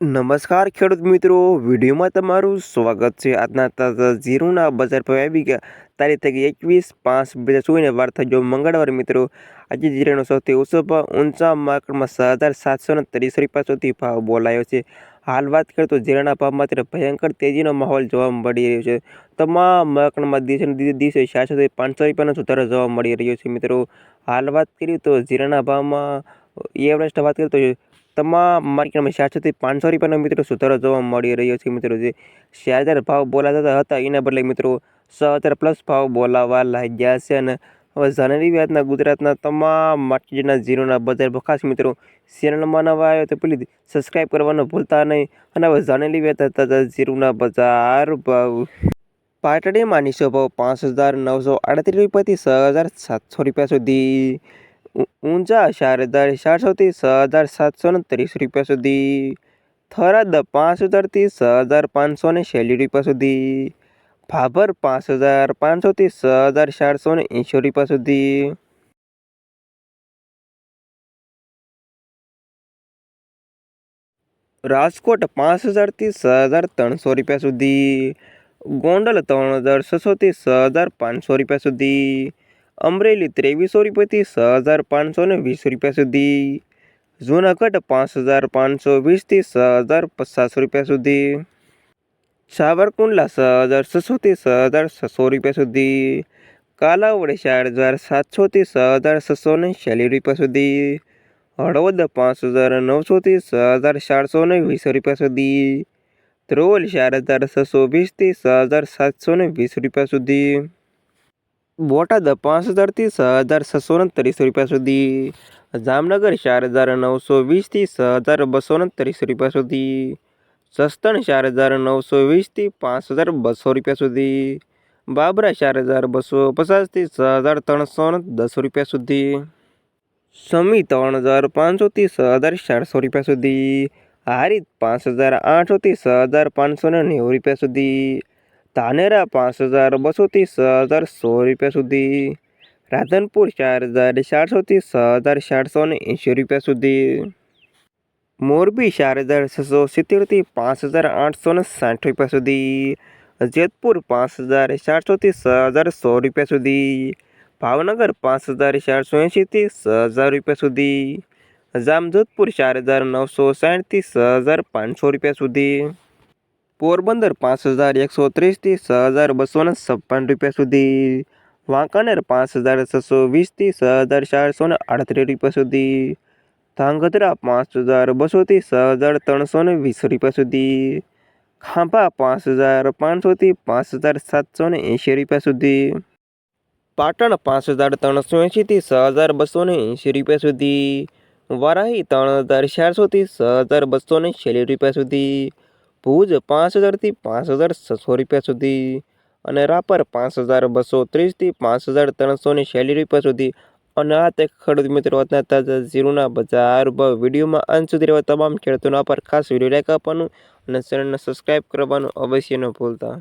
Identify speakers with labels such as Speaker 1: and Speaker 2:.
Speaker 1: નમસ્કાર ખેડૂત મિત્રો, વિડીયોમાં તમારું સ્વાગત છે. આજના તાજા ઝીરોના બજાર ભાવ આવી ગયા. તારીખ થઈ એકવીસ પાંચ બે હજાર ચોવીસને વાર થઈ મંગળવાર મિત્રો. આજે જીરાનો સૌથી ઓછો ભાવ ઊંચા માર્કેટમાં છ હજાર સાતસો ને ત્રીસ રૂપિયા સુધી ભાવ બોલાયો છે. હાલ વાત કરીએ તો જીરાના ભાવમાં અત્યારે ભયંકર તેજીનો માહોલ જોવા મળી રહ્યો છે. તમામ માર્કેટમાં દિવસે દિવસે સાતસોથી પાંચસો રૂપિયાનો સુધારો જોવા મળી રહ્યો છે મિત્રો. હાલ વાત કરીએ તો જીરાના ભાવમાં એવરેસ્ટ વાત કરીએ તો તમામ માર્કેટમાં ચારસોથી પાંચસો રૂપિયાનો મિત્રો સુધારો જોવા મળી રહ્યો છે મિત્રો. જે ચાર ભાવ બોલાતા હતા એના બદલે મિત્રો છ હજાર પ્લસ ભાવ બોલાવા લાગ્યા છે અને હવે જાણેલી વ્યાજના ગુજરાતના તમામ માર્કેટના ઝીરોના બજાર ખાસ મિત્રો. ચેનલમાં નવા આવ્યો તો પેલી સબસ્ક્રાઈબ કરવાનું ભૂલતા નહીં. અને હવે જાણેલી વ્યાજના હતા ઝીરોના બજાર ભાવ. પાટડીમાં નીચો ભાવ પાંચ હજાર નવસો આડત્રીસ રૂપિયાથી છ હજાર સાતસો રૂપિયા સુધી. ઊંચા ચાર હજાર ચારસોથી છ હજાર સાતસો ને ત્રીસ રૂપિયા સુધી. થરાદ પાંચ હજારથી છ હજાર પાંચસો ને છેલ્લી રૂપિયા સુધી. ભાભર પાંચ હજાર પાંચસોથી છ હજાર ચારસો ને એંશી રૂપિયા સુધી. રાજકોટ પાંચ હજારથી છ હજાર ત્રણસો રૂપિયા સુધી. ગોંડલ ત્રણ હજાર છસોથી છ હજાર પાંચસો રૂપિયા સુધી. અમરેલી ત્રેવીસો રૂપિયાથી છ હજાર પાંચસો ને વીસ રૂપિયા સુધી. જૂનાગઢ પાંચ હજાર પાંચસો વીસથી છ હજાર પચાસ રૂપિયા સુધી. સાવરકુંડલા છ હજાર છસોથી છ હજાર છસો રૂપિયા સુધી. કાલાવડ ચાર હજાર સાતસોથી છ હજાર છસો ને ચાલીસ રૂપિયા સુધી. હળવદ પાંચ હજાર નવસોથી છ હજાર ચારસો ને વીસ રૂપિયા સુધી. ધ્રોલ ચાર હજાર છસો વીસથી છ હજાર સાતસો ને વીસ રૂપિયા સુધી. બોટાદ પાંચ હજારથી છ હજાર છસો ને રૂપિયા સુધી. જામનગર ચાર હજાર નવસો વીસથી છ હજાર બસો ને રૂપિયા સુધી. સસ્તણ ચાર હજાર નવસો વીસથી પાંચ હજાર બસો રૂપિયા સુધી. બાબરા ચાર હજાર બસો પચાસથી છ હજાર ત્રણસો દસ રૂપિયા સુધી. સમી ત્રણ હજાર પાંચસોથી છ હજાર ચારસો રૂપિયા સુધી. હારિત પાંચ હજાર આઠસોથી છ હજાર પાંચસો નેવું રૂપિયા સુધી. ધાનેરા પાંચ હજાર બસોથી છ હજાર સો રૂપિયા સુધી. રાધનપુર ચાર હજાર ચારસોથી છ હજાર ચારસો ને એંશી રૂપિયા સુધી. મોરબી ચાર હજાર છસો સિત્તેરથી પાંચ હજાર આઠસો ને સાઠ રૂપિયા સુધી. જેતપુર પાંચ હજાર ચારસોથી છ હજાર સો રૂપિયા સુધી. ભાવનગર પાંચ હજાર ચારસો એંશીથી છ હજાર રૂપિયા સુધી. જામજોધપુર ચાર હજાર નવસો સાઠથી છ હજાર પાંચસો રૂપિયા સુધી. પોરબંદર પાંચ હજાર એકસો ત્રીસથી છ હજાર બસોને છપ્પન રૂપિયા સુધી. વાંકાનેર પાંચ હજાર છસો વીસથી છ હજાર ચારસો ને આડત્રીસ રૂપિયા સુધી. ધાંગધ્રા પાંચ હજાર બસોથી છ હજાર ત્રણસો ને વીસ રૂપિયા સુધી. ખાંભા પાંચ હજાર પાંચસોથી પાંચ હજાર સાતસો ને એંશી રૂપિયા સુધી. પાટણ પાંચ હજાર ત્રણસો એંશીથી છ હજાર બસો ને એંશી રૂપિયા સુધી. વારાહી ત્રણ હજાર ચારસોથી છ હજાર બસો ને છેલ્લી રૂપિયા સુધી. ભુજ પાંચ હજારથી પાંચ હજાર છસો રૂપિયા સુધી અને રાપર પાંચ હજાર બસો ત્રીસથી પાંચ હજાર ત્રણસોની છેલ્લી રૂપિયા સુધી. અને આ તે ખેડૂત મિત્રો અત્યારે તાજા ઝીરોના બજાર ભાવ વિડીયોમાં અંત સુધી રહેવા તમામ ખેડૂતોના પર ખાસ વીડિયો લાઈક આપવાનું અને ચેનલને સબસ્ક્રાઈબ કરવાનું અવશ્ય ન ભૂલતા.